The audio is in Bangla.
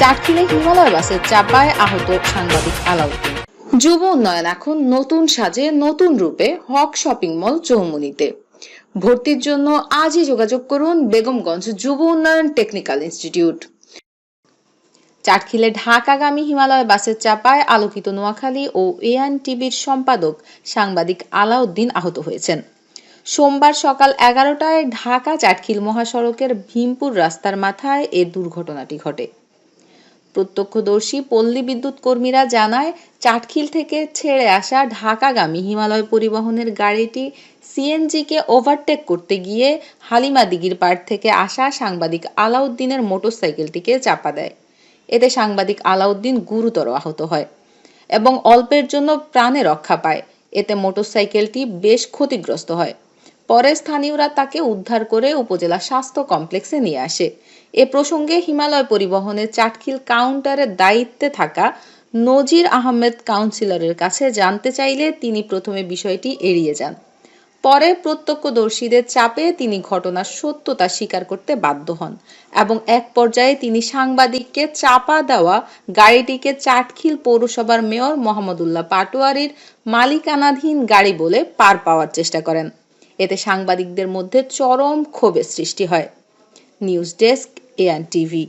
চাটখিলে হিমালয় বাসের চাপায় আহত সাংবাদিক আলাউদ্দিন। যুব উন্নয়ন এখন নতুন সাজে, নতুন রূপে হক শপিং মল চৌমুনিতে। ভর্তির জন্য আজই যোগাযোগ করুন বেগমগঞ্জ যুব উন্নয়ন টেকনিক্যাল ইনস্টিটিউট। চাটখিলে ঢাকাগামী হিমালয় বাসের চাপায় আলোকিত নোয়াখালী ও এআন টিভির সম্পাদক সাংবাদিক আলাউদ্দিন আহত হয়েছেন। সোমবার সকাল এগারোটায় ঢাকা চাটখিল মহাসড়কের ভীমপুর রাস্তার মাথায় এ দুর্ঘটনাটি ঘটে। প্রত্যক্ষদর্শী পল্লী বিদ্যুৎ কর্মীরা জানায়, চাটখিল থেকে ছেড়ে আসা ঢাকাগামী হিমালয় পরিবহনের গাড়িটি সিএনজিকে ওভারটেক করতে গিয়ে হালিমা দিঘির পাড় থেকে আসা সাংবাদিক আলাউদ্দিনের মোটরসাইকেলটিকে চাপা দেয়। এতে সাংবাদিক আলাউদ্দিন গুরুতর আহত হয় এবং অল্পের জন্য প্রাণে রক্ষা পায়। এতে মোটরসাইকেলটি বেশ ক্ষতিগ্রস্ত হয়। পরে স্থানীয়রা তাকে উদ্ধার করে উপজেলা স্বাস্থ্য কমপ্লেক্সে নিয়ে আসে। এ প্রসঙ্গে হিমালয় পরিবহনের চাটখিল কাউন্টারের দায়িত্বে থাকা নজির আহমেদ কাউন্সিলরের কাছে জানতে চাইলে তিনি প্রথমে বিষয়টি এড়িয়ে যান। পরে প্রত্যক্ষদর্শীদের চাপে তিনি ঘটনার সত্যতা স্বীকার করতে বাধ্য হন এবং এক পর্যায়ে তিনি সাংবাদিককে চাপা দেওয়া গাড়িটিকে চাটখিল পৌরসভার মেয়র মোহাম্মদুল্লাহ পাটোয়ারির মালিকানাধীন গাড়ি বলে পার পাওয়ার চেষ্টা করেন। এতে সাংবাদিকদের মধ্যে চরম ক্ষোভের সৃষ্টি হয়। নিউজ ডেস্ক এআন টিভি।